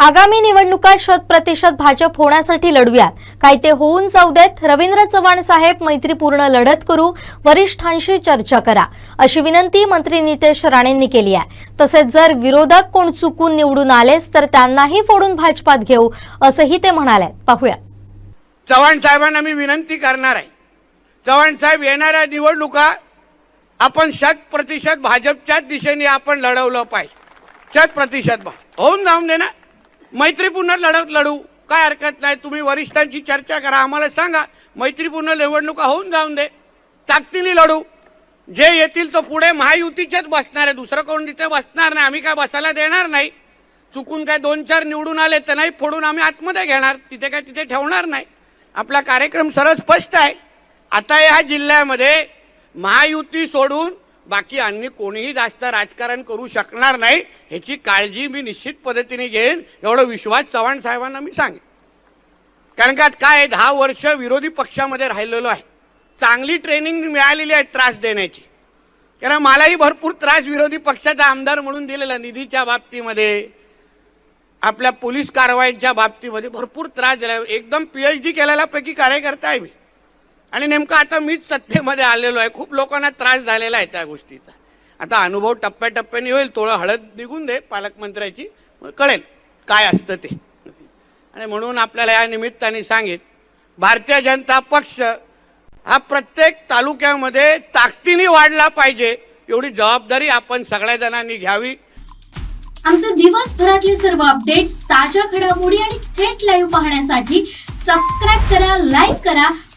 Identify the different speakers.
Speaker 1: आगामी निवडणुका शत प्रतिशत भाजप होण्यासाठी लढूयात काय ते होऊन जाऊ देत रवींद्र चव्हाण साहेब मैत्रीपूर्ण लढत करू वरिष्ठांशी चर्चा करा अशी विनंती मंत्री नितेश राणेंनी केली आहे. तसेच जर विरोधक कोण चुकून निवडून आलेच तर त्यांनाही फोडून भाजपात घेऊ असंही ते म्हणाले. पाहूया.
Speaker 2: चव्हाण साहेबांना मी विनंती करणार आहे. चव्हाण साहेब येणाऱ्या निवडणुका आपण शत प्रतिशत भाजपच्याच दिशेने आपण लढवलं पाहिजे. शत प्रतिशत होऊन जाऊन दे ना. मैत्रीपूर्ण लढत लढू. काय हरकत नाही तुम्ही वरिष्ठांची चर्चा करा आम्हाला सांगा. मैत्रीपूर्ण निवडणुका होऊन जाऊन दे. ताकदीने लढू. जे येतील तो पुढे महायुतीच्याच बसणार आहे दुसरं कोण तिथे बसणार नाही आम्ही काय बसायला देणार नाही. चुकून काय दोन चार निवडून आले तर नाही फोडून आम्ही आतमध्ये घेणार तिथे काय तिथे ठेवणार नाही. आपला कार्यक्रम सरळ स्पष्ट आहे. आता या जिल्ह्यामध्ये महायुती सोडून बाकी अन्य कोणीही जास्त राजकारण करू शकणार नाही ह्याची काळजी मी निश्चित पद्धतीने घेईन. एवढा विश्वास चव्हाण साहेबांना मी सांगेन. कारण का काय दहा वर्ष विरोधी पक्षामध्ये राहिलेलो आहे. चांगली ट्रेनिंग मिळालेली आहे त्रास देण्याची. कारण मलाही भरपूर त्रास विरोधी पक्षाचा आमदार म्हणून दिलेला निधीच्या बाबतीमध्ये. आपल्या पोलीस कारवाईच्या बाबतीमध्ये भरपूर त्रास दिला एकदम पी एच डी केलेल्यापैकी कार्यकर्ता आहे मी. आणि नेमकं आता मीच सत्तेमध्ये आलेलो आहे. खूप लोकांना त्रास झालेला आहे त्या गोष्टीचा. आता अनुभव टप्प्याटप्प्याने होईल. थोडं हळद निघून दे पालकमंत्र्याची. कळेल काय असतं ते. आणि म्हणून आपल्याला या निमित्ताने सांगेन भारतीय जनता पक्ष हा प्रत्येक तालुक्यामध्ये ताकदीने वाढला पाहिजे एवढी जबाबदारी आपण सगळ्या जणांनी घ्यावी.
Speaker 3: आमचे दिवसभरातले सर्व अपडेट्स ताज्या घडामोडी आणि थेट लाईव्ह पाहण्यासाठी सबस्क्राईब करा लाईक करा